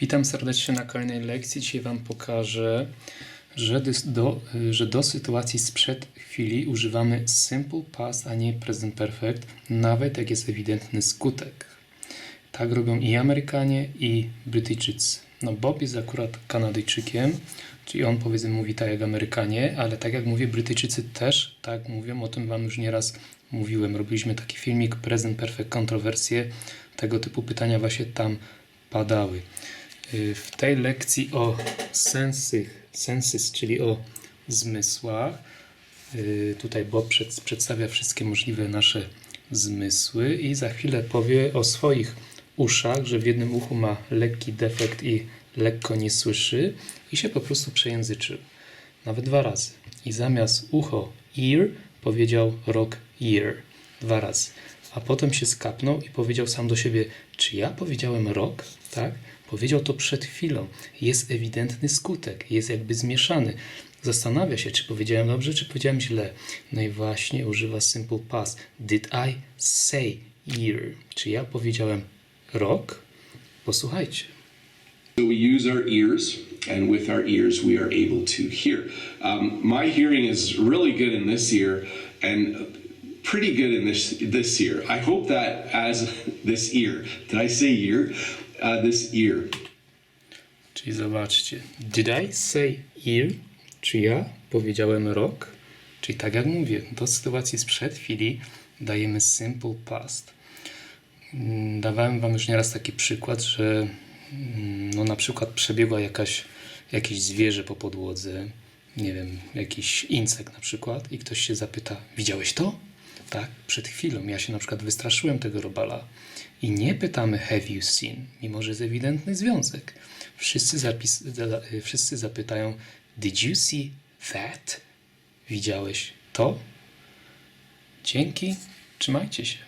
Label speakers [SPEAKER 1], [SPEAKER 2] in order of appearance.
[SPEAKER 1] Witam serdecznie na kolejnej lekcji. Dzisiaj Wam pokażę, że do, że do sytuacji sprzed chwili używamy simple past, a nie present perfect, nawet jak jest ewidentny skutek. Tak robią i Amerykanie, i Brytyjczycy. No Bob jest akurat Kanadyjczykiem, czyli on powiedzmy mówi tak jak Amerykanie, ale tak jak mówię, Brytyjczycy też tak mówią, o tym Wam już nieraz mówiłem. Robiliśmy taki filmik Present Perfect Kontrowersje, tego typu pytania właśnie tam padały. Y, W tej lekcji o sensy, senses, czyli o zmysłach, y, tutaj Bob przed, przedstawia wszystkie możliwe nasze zmysły i za chwilę powie o swoich uszach, że w jednym uchu ma lekki defekt i lekko nie słyszy i się po prostu przejęzyczył. Nawet dwa razy. I zamiast ucho ear powiedział rock ear. Dwa razy. A potem się skapnął i powiedział sam do siebie, czy ja powiedziałem rok? Tak? Powiedział to przed chwilą. Jest ewidentny skutek. Jest jakby zmieszany. Zastanawia się, czy powiedziałem dobrze, czy powiedziałem źle. No i właśnie używa simple past. Did I say ear? Czy ja powiedziałem rok? Posłuchajcie.
[SPEAKER 2] So we use our ears, and with our ears, we are able to hear. Um, my hearing is really good in this ear, and pretty good in this this ear. I hope that as this ear, did I say ear? Uh, this ear.
[SPEAKER 1] Czyli zobaczcie. Did I say ear? Czy ja powiedziałem rok? Czyli tak jak mówię, do sytuacji sprzed chwili dajemy simple past. Mm, Dawałem wam już nieraz taki przykład, że mm, no na przykład przebiegła jakaś, jakieś zwierzę po podłodze, nie wiem, jakiś insekt na przykład i ktoś się zapyta, widziałeś to? Tak, przed chwilą. Ja się na przykład wystraszyłem tego robala. I nie pytamy have you seen, mimo że jest ewidentny związek. Wszyscy, zapis, za- wszyscy zapytają did you see that? Widziałeś to? Dzięki, trzymajcie się.